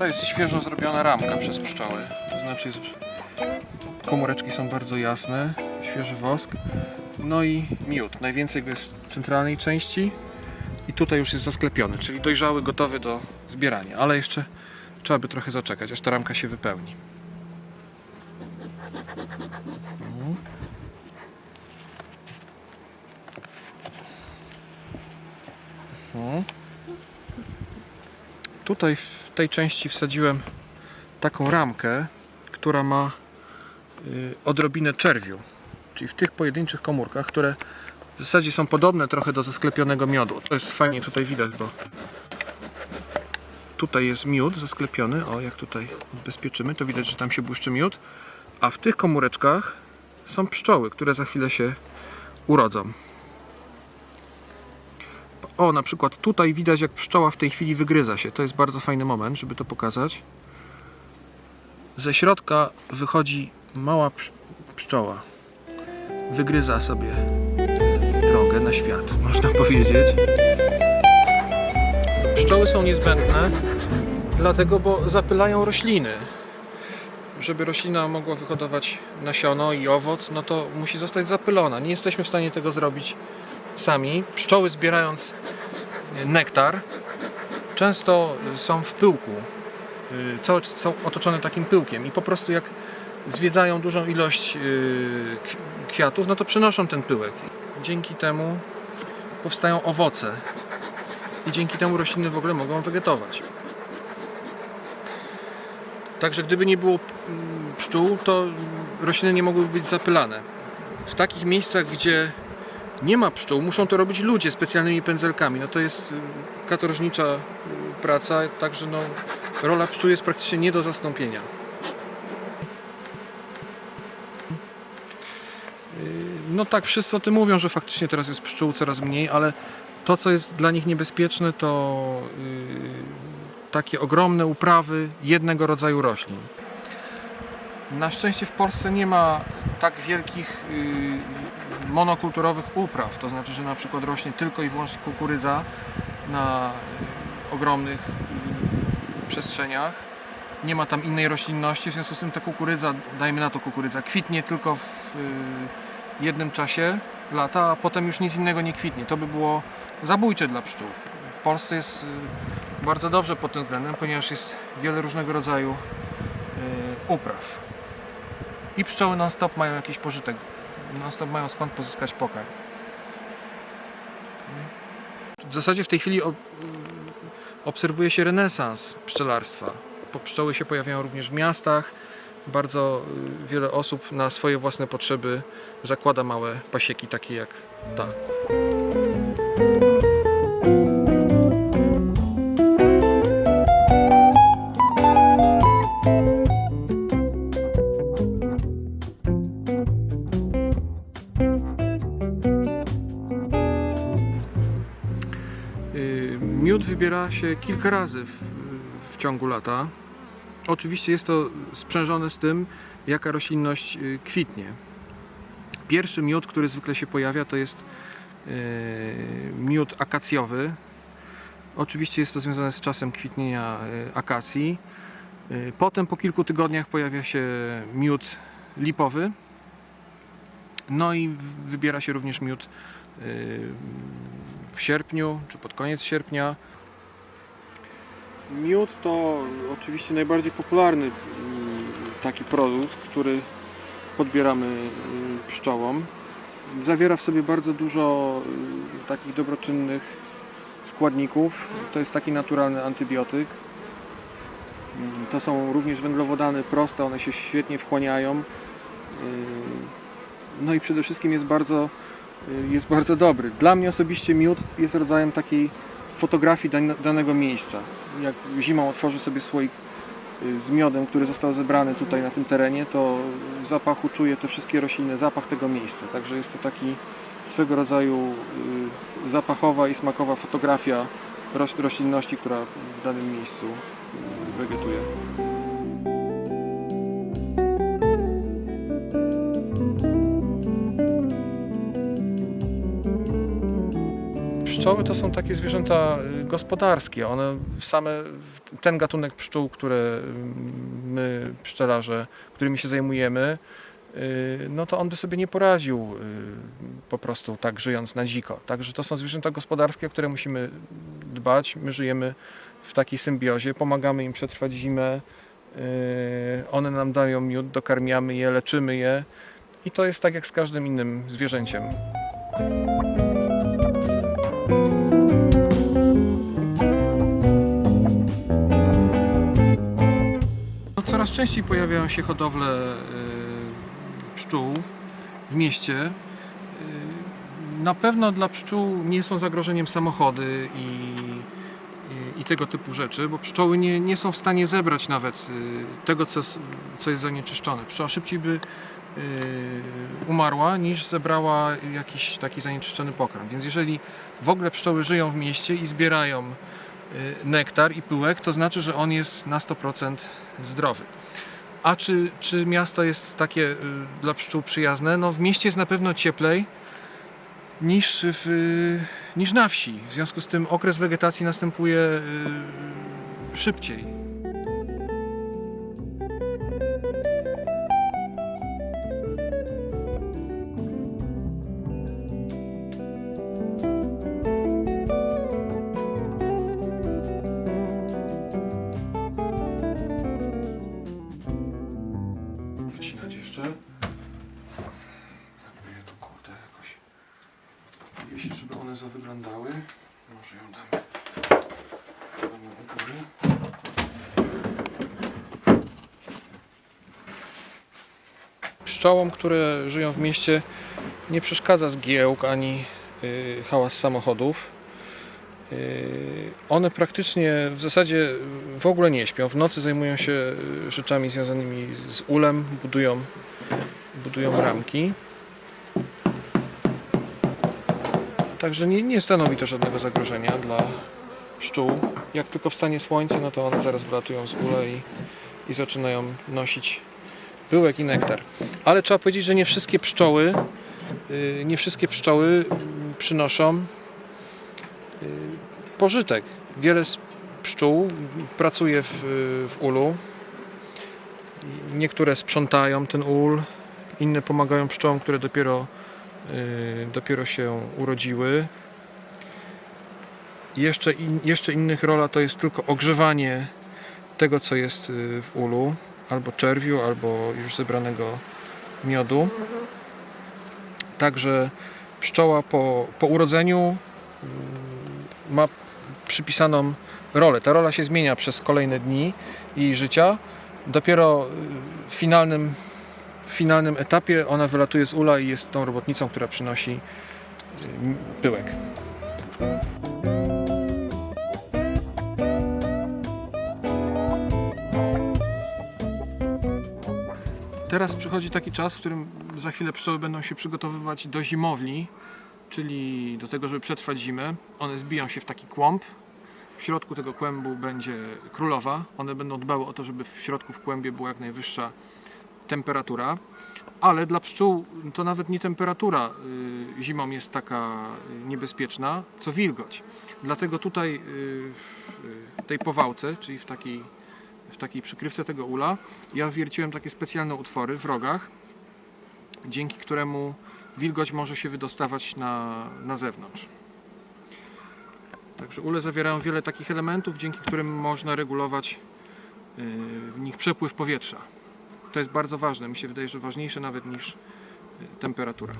To jest świeżo zrobiona ramka przez pszczoły. To znaczy jest... komóreczki są bardzo jasne, świeży wosk. No i miód. Najwięcej jest w centralnej części i tutaj już jest zasklepiony, czyli dojrzały, gotowy do zbierania. Ale jeszcze trzeba by trochę zaczekać, aż ta ramka się wypełni. Mhm. Mhm. Tutaj tej części wsadziłem taką ramkę, która ma y, odrobinę czerwiu, czyli w tych pojedynczych komórkach, które w zasadzie są podobne trochę do zasklepionego miodu. To jest fajnie tutaj widać, bo tutaj jest miód zasklepiony, o jak tutaj odbezpieczymy, to widać, że tam się błyszczy miód, a w tych komóreczkach są pszczoły, które za chwilę się urodzą. O, na przykład tutaj widać, jak pszczoła w tej chwili wygryza się. To jest bardzo fajny moment, żeby to pokazać. Ze środka wychodzi mała psz- pszczoła. Wygryza sobie drogę na świat, można powiedzieć. Pszczoły są niezbędne, dlatego, bo zapylają rośliny. Żeby roślina mogła wyhodować nasiono i owoc, no to musi zostać zapylona. Nie jesteśmy w stanie tego zrobić sami. Pszczoły zbierając nektar często są w pyłku. Y, Całe są otoczone takim pyłkiem i po prostu jak zwiedzają dużą ilość y, kwi- kwiatów, no to przenoszą ten pyłek. Dzięki temu powstają owoce i dzięki temu rośliny w ogóle mogą wegetować. Także gdyby nie było mm, pszczół, to rośliny nie mogłyby być zapylane. W takich miejscach, gdzie nie ma pszczół, muszą to robić ludzie specjalnymi pędzelkami. No to jest y, katorżnicza y, praca, także no, rola pszczół jest praktycznie nie do zastąpienia. Y, No tak, wszyscy o tym mówią, że faktycznie teraz jest pszczół coraz mniej, ale to, co jest dla nich niebezpieczne, to takie ogromne uprawy jednego rodzaju roślin. Na szczęście w Polsce nie ma tak wielkich monokulturowych upraw, to znaczy, że na przykład rośnie tylko i wyłącznie kukurydza na y, ogromnych y, przestrzeniach. Nie ma tam innej roślinności, w związku z tym ta kukurydza, dajmy na to kukurydza, kwitnie tylko w y, jednym czasie lata, a potem już nic innego nie kwitnie. To by było zabójcze dla pszczół. W Polsce jest y, bardzo dobrze pod tym względem, ponieważ jest wiele różnego rodzaju upraw. I pszczoły non-stop mają jakiś pożytek. Non-stop mają skąd pozyskać pokarm. W zasadzie w tej chwili ob- obserwuje się renesans pszczelarstwa. Pszczoły się pojawiają również w miastach. Bardzo y, wiele osób na swoje własne potrzeby zakłada małe pasieki, takie jak ta. Się kilka razy w, w ciągu lata. Oczywiście jest to sprzężone z tym, jaka roślinność y, kwitnie. Pierwszy miód, który zwykle się pojawia, to jest y, miód akacjowy. Oczywiście jest to związane z czasem kwitnienia y, akacji. Y, Potem po kilku tygodniach pojawia się miód lipowy. No i wybiera się również miód w sierpniu czy pod koniec sierpnia. Miód to oczywiście najbardziej popularny mm, taki produkt, który podbieramy mm, pszczołom. Zawiera w sobie bardzo dużo mm, takich dobroczynnych składników. To jest taki naturalny antybiotyk. To są również węglowodany proste, one się świetnie wchłaniają. No i przede wszystkim jest bardzo y, jest bardzo dobry. Dla mnie osobiście miód jest rodzajem takiej fotografii dan- danego miejsca. Jak zimą otworzę sobie słoik y, z miodem, który został zebrany tutaj na tym terenie, to w zapachu czuję te wszystkie rośliny, zapach tego miejsca. Także jest to taki swego rodzaju y, zapachowa i smakowa fotografia roś, roślinności, która w danym miejscu wegetuje. Pszczoły to są takie zwierzęta y, gospodarskie. One same, ten gatunek pszczół, które y, my, pszczelarze, którymi się zajmujemy, y, no to on by sobie nie poradził y, po prostu tak żyjąc na dziko. Także to są zwierzęta gospodarskie, o które musimy dbać. My żyjemy w takiej symbiozie, pomagamy im przetrwać zimę. One nam dają miód, dokarmiamy je, leczymy je. I to jest tak jak z każdym innym zwierzęciem. Częściej pojawiają się hodowle y, pszczół w mieście. Y, Na pewno dla pszczół nie są zagrożeniem samochody i, i, i tego typu rzeczy, bo pszczoły nie, nie są w stanie zebrać nawet y, tego, co, co jest zanieczyszczone. Pszczoła szybciej by umarła, niż zebrała jakiś taki zanieczyszczony pokarm. Więc jeżeli w ogóle pszczoły żyją w mieście i zbierają nektar i pyłek, to znaczy, że on jest na 100% zdrowy. A czy, czy miasto jest takie y, dla pszczół przyjazne? No w mieście jest na pewno cieplej niż, w, niż na wsi. W związku z tym okres wegetacji następuje y, szybciej. Góry. Pszczołom, które żyją w mieście nie przeszkadza zgiełk ani y, hałas samochodów. Y, One praktycznie w zasadzie w ogóle nie śpią. W nocy zajmują się y, rzeczami związanymi z ulem, budują, budują ramki. Także nie, nie stanowi to żadnego zagrożenia dla pszczół. Jak tylko wstanie słońce, no to one zaraz wylatują z ule i, i zaczynają nosić pyłek i nektar. Ale trzeba powiedzieć, że nie wszystkie pszczoły, y, nie wszystkie pszczoły mm, przynoszą y, pożytek. Wiele z pszczół pracuje w, w ulu. Niektóre sprzątają ten ul, inne pomagają pszczołom, które dopiero, y, dopiero się urodziły. Jeszcze, in, jeszcze innych rola to jest tylko ogrzewanie tego, co jest y, w ulu, albo czerwiu, albo już zebranego miodu. Także pszczoła po, po urodzeniu mm, ma przypisaną rolę. Ta rola się zmienia przez kolejne dni jej życia. Dopiero y, w finalnym, w finalnym etapie ona wylatuje z ula i jest tą robotnicą, która przynosi y, pyłek. Teraz przychodzi taki czas, w którym za chwilę pszczoły będą się przygotowywać do zimowli, czyli do tego, żeby przetrwać zimę. One zbiją się w taki kłąb. W środku tego kłębu będzie królowa. One będą dbały o to, żeby w środku w kłębie była jak najwyższa temperatura. Ale dla pszczół to nawet nie temperatura y, zimą jest taka y, niebezpieczna, co wilgoć. Dlatego tutaj y, w tej powałce, czyli w takiej, takiej przykrywce tego ula, ja wierciłem takie specjalne utwory w rogach, dzięki któremu wilgoć może się wydostawać na, na zewnątrz. Także ule zawierają wiele takich elementów, dzięki którym można regulować yy, w nich przepływ powietrza. To jest bardzo ważne. Mi się wydaje, że ważniejsze nawet niż yy, temperatura.